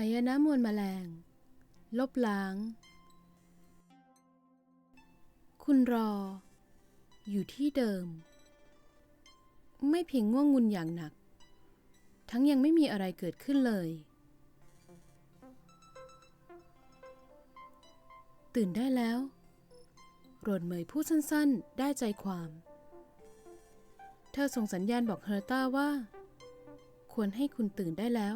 ายนะมวลแมลง ลบล้าง คุณรอ อยู่ที่เดิม ไม่เพียงง่วงงุนอย่างหนัก ทั้งยังไม่มีอะไรเกิดขึ้นเลย ตื่นได้แล้วโรดเมยพูดสั้นๆ ได้ใจความ เธอส่งสัญญาณบอกเฮอร์ต้าว่า ควรให้คุณตื่นได้แล้ว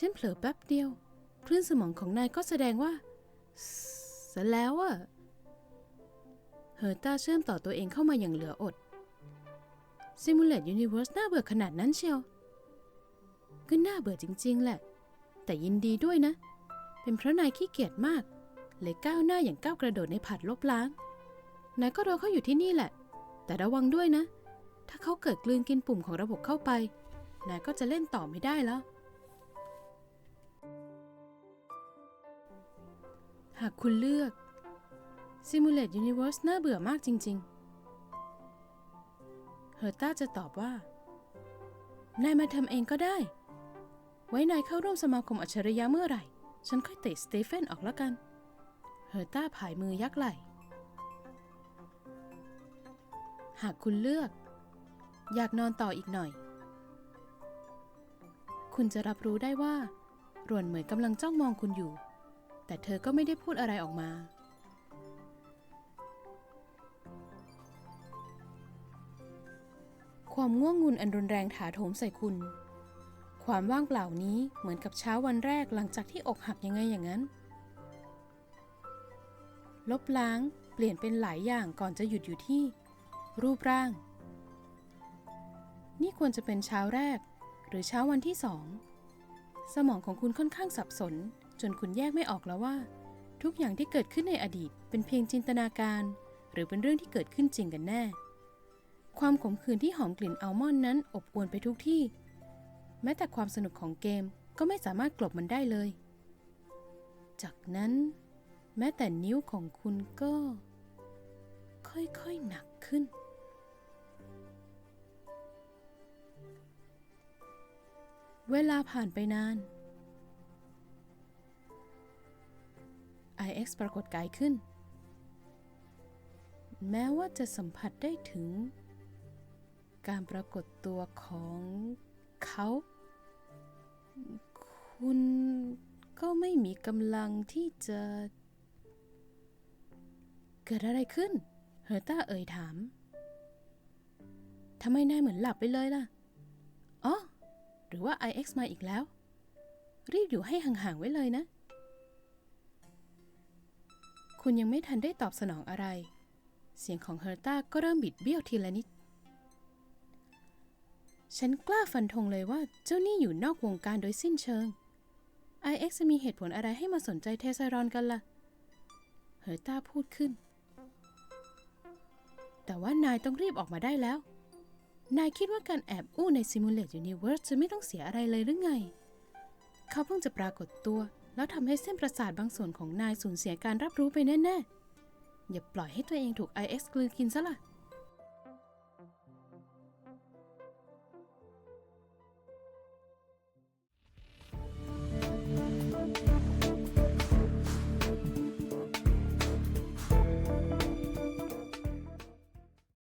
ฉันเผลอแป๊บเดียวคลื่นสมองของนายก็แสดงว่าเสร็จแล้วอะเฮอร์ต้าเชื่อมต่อตัวเองเข้ามาอย่างเหลืออด Simulate Universe น่าเบื่อขนาดนั้นเชียวก็น่าเบื่อจริง ๆ แหละ แต่ยินดีด้วยนะ เป็นเพราะนายขี้เกียจมาก เลยก้าวหน้าอย่างก้าวกระโดดในผัดลบล้าง นายก็รอเขาอยู่ที่นี่แหละ แต่ระวังด้วยนะ ถ้าเขาเกิดกลืนกินปุ่มของระบบเข้าไป นายก็จะเล่นต่อไม่ได้แล้ว หากคุณเลือก Simulate Universe น่าเบื่อมากจริง ๆ เฮอร์ต้าจะตอบว่า นายมาทำเองก็ได้ ไว้นายเข้าร่วมสมาคมอัจฉริยะเมื่อไหร่ ฉันค่อยเตะสเตเฟนออกแล้วกัน เฮอร์ต้าผายมือยักไหล่หากคุณเลือก อยากนอนต่ออีกหน่อย คุณจะรับรู้ได้ว่า รวนเหมยกำลังจ้องมองคุณอยู่ แต่เธอก็ไม่ได้พูดอะไรออกมา ความง่วงงุนอันรุนแรงถาโถมใส่คุณ ความว่างเปล่านี้เหมือนกับเช้าวันแรกหลังจากที่อกหักยังไงอย่างนั้น ลบล้างเปลี่ยนเป็นหลายอย่างก่อนจะหยุดอยู่ที่ รูปร่าง นี่ควรจะเป็นเช้าแรกหรือเช้าวันที่สอง สมองของคุณค่อนข้างสับสน จนคุณแยกไม่ออกแล้วว่า ทุกอย่างที่เกิดขึ้นในอดีตเป็นเพียงจินตนาการ หรือเป็นเรื่องที่เกิดขึ้นจริงกันแน่ ความขมขื่นที่หอมกลิ่นอัลมอนด์นั้นอบอวลไปทุกที่ แม้แต่ความสนุกของเกมก็ไม่สามารถกลบมันได้เลย จากนั้น แม้แต่นิ้วของคุณก็ ค่อยๆหนักขึ้นเวลาผ่านไปนาน X ปรากฏกายขึ้น แม้ว่าจะสัมผัสได้ถึง การปรากฏตัวของเขา คุณก็ไม่มีกำลังที่จะ เกิดอะไรขึ้น เฮอร์ต้าเอ่ยถาม ทำไมนายเหมือนหลับไปเลยล่ะ อ๋อ หรือว่า IX มาอีกแล้ว รีบอยู่ให้ห่างๆไว้เลยนะ คุณยังไม่ทันได้ตอบสนองอะไร เสียงของเฮอร์ต้าก็เริ่มบิดเบี้ยวทีละนิด ฉันกล้าฟันธงเลยว่าเจ้านี่อยู่นอกวงการโดยสิ้นเชิง IX จะมีเหตุผลอะไรให้มาสนใจเทซารอนกันล่ะ เฮอร์ต้าพูดขึ้น แต่ว่านายต้องรีบออกมาได้แล้ว นายคิดว่าการแอบอู้ใน Simulate Universe จะไม่ต้องเสียอะไรเลยหรือไง เขาเพิ่งจะปรากฏตัว แล้วทำให้เส้นประสาทบางส่วนของนายสูญเสียการรับรู้ไปแน่ ๆ อย่าปล่อยให้ตัวเองถูก IX กลืนกินซะล่ะ